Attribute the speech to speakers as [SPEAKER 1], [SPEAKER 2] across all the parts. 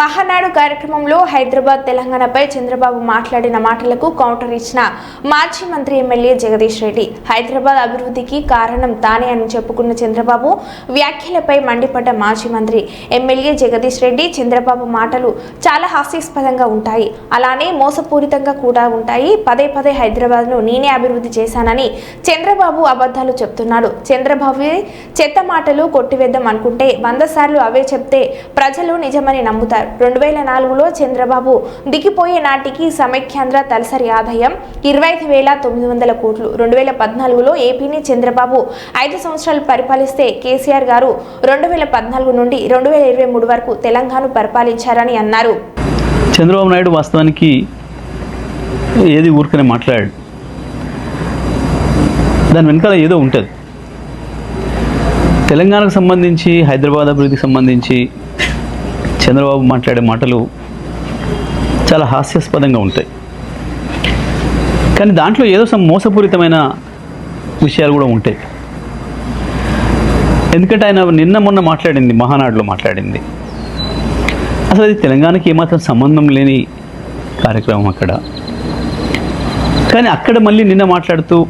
[SPEAKER 1] మహానాడు కార్యక్రమంలో హైదరాబాద్ తెలంగాణపై చంద్రబాబు మాట్లాడిన మాటలకు కౌంటర్ ఇచ్చిన మాజీ మంత్రి ఎమ్మెల్యే జగదీష్ రెడ్డి. హైదరాబాద్ అభివృద్ధికి కారణం తానే అని చెప్పుకున్న చంద్రబాబు వ్యాఖ్యలపై మండిపడ్డ మాజీ మంత్రి ఎమ్మెల్యే జగదీష్ రెడ్డి చంద్రబాబు మాటలు చాలా హాస్యాస్పదంగా ఉంటాయి. అలానే మోసపూరితంగా కూడా ఉంటాయి. పదే పదే హైదరాబాద్ను నేనే అభివృద్ధి చేశానని చంద్రబాబు అబద్ధాలు చెప్తున్నాడు. చంద్రబాబు చెత్త మాటలు కొట్టివేద్దాం అనుకుంటే వంద సార్లు అవే చెప్తే ప్రజలు నిజమని నమ్ముతారు. రెండు వేల నాలుగులో చంద్రబాబు దిగిపోయే నాటికి సమైక్యాంధ్ర తలసరి ఆదాయం ఇరవై ఐదు వేల తొమ్మిది వందల కోట్లు. రెండు వేల పద్నాలుగులో ఏపీని చంద్రబాబు ఐదు సంవత్సరాలు పరిపాలిస్తే కేసీఆర్ గారు రెండు వేల పద్నాలుగు నుండి రెండు వేల ఇరవై మూడు వరకు తెలంగాణ పరిపాలించారని అన్నారు.
[SPEAKER 2] చంద్రబాబు నాయుడు వాస్తవానికి ఏది ఊరికనే మాట్లాడాడు. దాని వెనకాల ఏదో ఉంటుంది. తెలంగాణకు సంబంధించి హైదరాబాద్ అభివృద్ధికి సంబంధించి చంద్రబాబు మాట్లాడే మాటలు చాలా హాస్యాస్పదంగా ఉంటాయి. కానీ దాంట్లో ఏదో some మోసపూరితమైన విషయాలు కూడా ఉంటాయి. ఎందుకంటే ఆయన నిన్న మొన్న మాట్లాడింది మహానాడులో మాట్లాడింది. అసలు అది తెలంగాణకి ఏమాత్రం సంబంధం లేని కార్యక్రమం అక్కడ. కానీ అక్కడ మళ్ళీ నిన్న మాట్లాడుతూ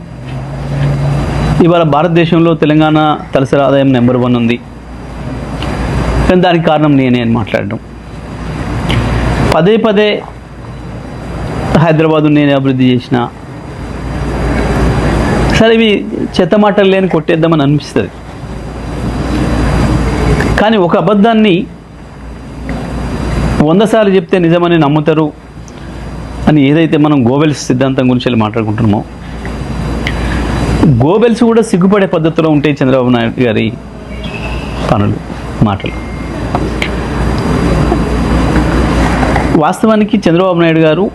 [SPEAKER 2] ఇవాళ భారతదేశంలో తెలంగాణ తలసరి ఆదాయం నెంబర్ వన్ ఉంది. కానీ దానికి కారణం నేనే అని మాట్లాడడం. పదే పదే హైదరాబాదు నేనే అభివృద్ధి చేసిన. సరే ఇవి చెత్త మాటలు లేని కొట్టేద్దామని అనిపిస్తుంది. కానీ ఒక అబద్ధాన్ని వంద సార్లు చెప్తే నిజమని నమ్ముతారు అని ఏదైతే మనం గోబెల్స్ సిద్ధాంతం గురించి వెళ్ళి మాట్లాడుకుంటున్నామో గోబెల్స్ కూడా సిగ్గుపడే పద్ధతిలో ఉంటాయి చంద్రబాబు నాయుడు గారి పనులు మాటలు. వాస్తవానికి చంద్రబాబు నాయుడు గారు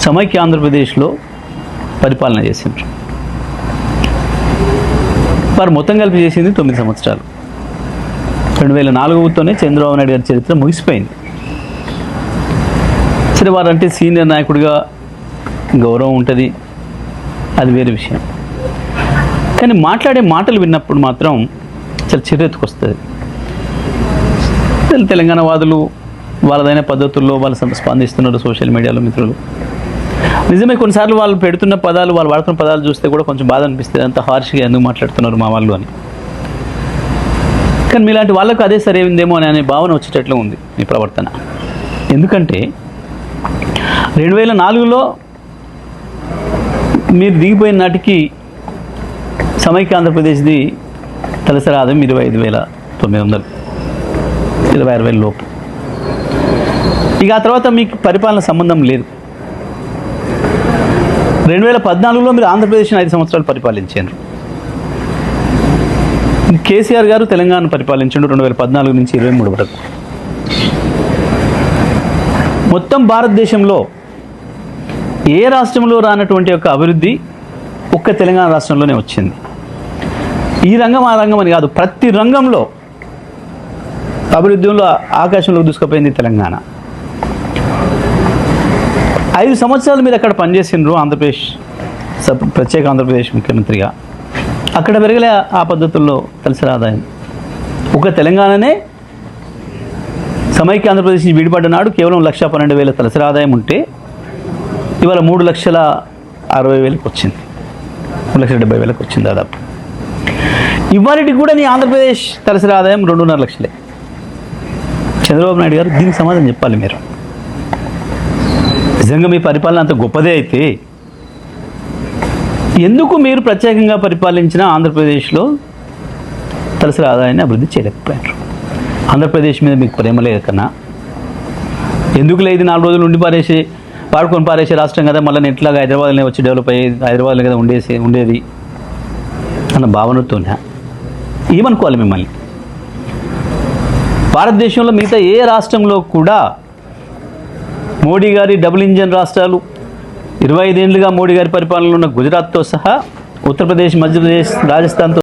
[SPEAKER 2] సమైక్య ఆంధ్రప్రదేశ్లో పరిపాలన చేసిండ్రు. వారు మొత్తం కలిపి చేసింది తొమ్మిది సంవత్సరాలు. రెండు వేల నాలుగుతోనే చంద్రబాబు నాయుడు గారి చరిత్ర ముగిసిపోయింది. సరే వారంటే సీనియర్ నాయకుడిగా గౌరవం ఉంటుంది. అది వేరే విషయం. కానీ మాట్లాడే మాటలు విన్నప్పుడు మాత్రం చాలా చిరెత్తుకొస్తుంది తెల- తెలంగాణ వాదులు వాళ్ళదైన పద్ధతుల్లో వాళ్ళు స్పందిస్తున్నారు సోషల్ మీడియాలో మిత్రులు. నిజమే కొన్నిసార్లు వాళ్ళు పెడుతున్న పదాలు వాళ్ళు వాడుతున్న పదాలు చూస్తే కూడా కొంచెం బాధ అనిపిస్తుంది. అంత హార్ష్గా ఎందుకు మాట్లాడుతున్నారు మా వాళ్ళు అని. కానీ మీలాంటి వాళ్ళకు అదే సరైందేమో అని అనే భావన వచ్చేటట్లు ఉంది మీ ప్రవర్తన. ఎందుకంటే రెండు వేల నాలుగులో మీరు దిగిపోయిన నాటికి సమైక్య ఆంధ్రప్రదేశ్ది తలసరి ఆదాయం ఇరవై ఐదు వేల తొమ్మిది వందలు ఇరవై ఆరు వేల లోపు. ఇక ఆ తర్వాత మీకు పరిపాలన సంబంధం లేదు. రెండు వేల పద్నాలుగులో మీరు ఆంధ్రప్రదేశ్ని ఐదు సంవత్సరాలు పరిపాలించారు. కేసీఆర్ గారు తెలంగాణ పరిపాలించండు రెండు వేల పద్నాలుగు నుంచి ఇరవై మూడు వరకు. మొత్తం భారతదేశంలో ఏ రాష్ట్రంలో రానటువంటి యొక్క అభివృద్ధి ఒక్క తెలంగాణ రాష్ట్రంలోనే వచ్చింది. ఈ రంగం ఆ రంగం అని కాదు ప్రతి రంగంలో అభివృద్ధిలో ఆకాశంలోకి దూసుకుపోయింది తెలంగాణ. ఐదు సంవత్సరాలు మీరు అక్కడ పనిచేసిండ్రు ఆంధ్రప్రదేశ్ ప్రత్యేక ఆంధ్రప్రదేశ్ ముఖ్యమంత్రిగా. అక్కడ పెరగలే ఆ పద్ధతుల్లో తలసరి ఆదాయం ఒక తెలంగాణనే సమైక్య ఆంధ్రప్రదేశ్ నుంచి విడిపడ్డ నాడు కేవలం లక్ష పన్నెండు వేల తలసరి ఆదాయం ఉంటే ఇవాళ మూడు లక్షల అరవై వేలకు వచ్చింది. మూడు లక్షల డెబ్బై వేలకు వచ్చింది దాదాపు. ఇవాళకి కూడా నీ ఆంధ్రప్రదేశ్ తలసరి ఆదాయం రెండున్నర లక్షలే. చంద్రబాబు నాయుడు గారు దీనికి సమాధానం చెప్పాలి మీరు. నిజంగా మీ పరిపాలన అంత గొప్పదే అయితే ఎందుకు మీరు ప్రత్యేకంగా పరిపాలించిన ఆంధ్రప్రదేశ్లో తలసరి ఆదాయాన్ని అభివృద్ధి చేయలేకపోయారు? ఆంధ్రప్రదేశ్ మీద మీకు ప్రేమ లేదు కన్నా? ఎందుకు లేదు నాలుగు రోజులు ఉండి పారేసి వాడుకొని పారేసే రాష్ట్రం కదా మళ్ళీ ఎట్లాగా హైదరాబాద్లోనే వచ్చి డెవలప్ అయ్యి హైదరాబాద్లో కదా ఉండేసి ఉండేది అన్న భావనతోనే? ఏమనుకోవాలి మిమ్మల్ని? భారతదేశంలో మిగతా ఏ రాష్ట్రంలో కూడా మోడీ గారి డబుల్ ఇంజన్ రాష్ట్రాలు. ఇరవై ఐదేళ్ళుగా మోడీ గారి పరిపాలనలో ఉన్న గుజరాత్తో సహా ఉత్తరప్రదేశ్ మధ్యప్రదేశ్ రాజస్థాన్తో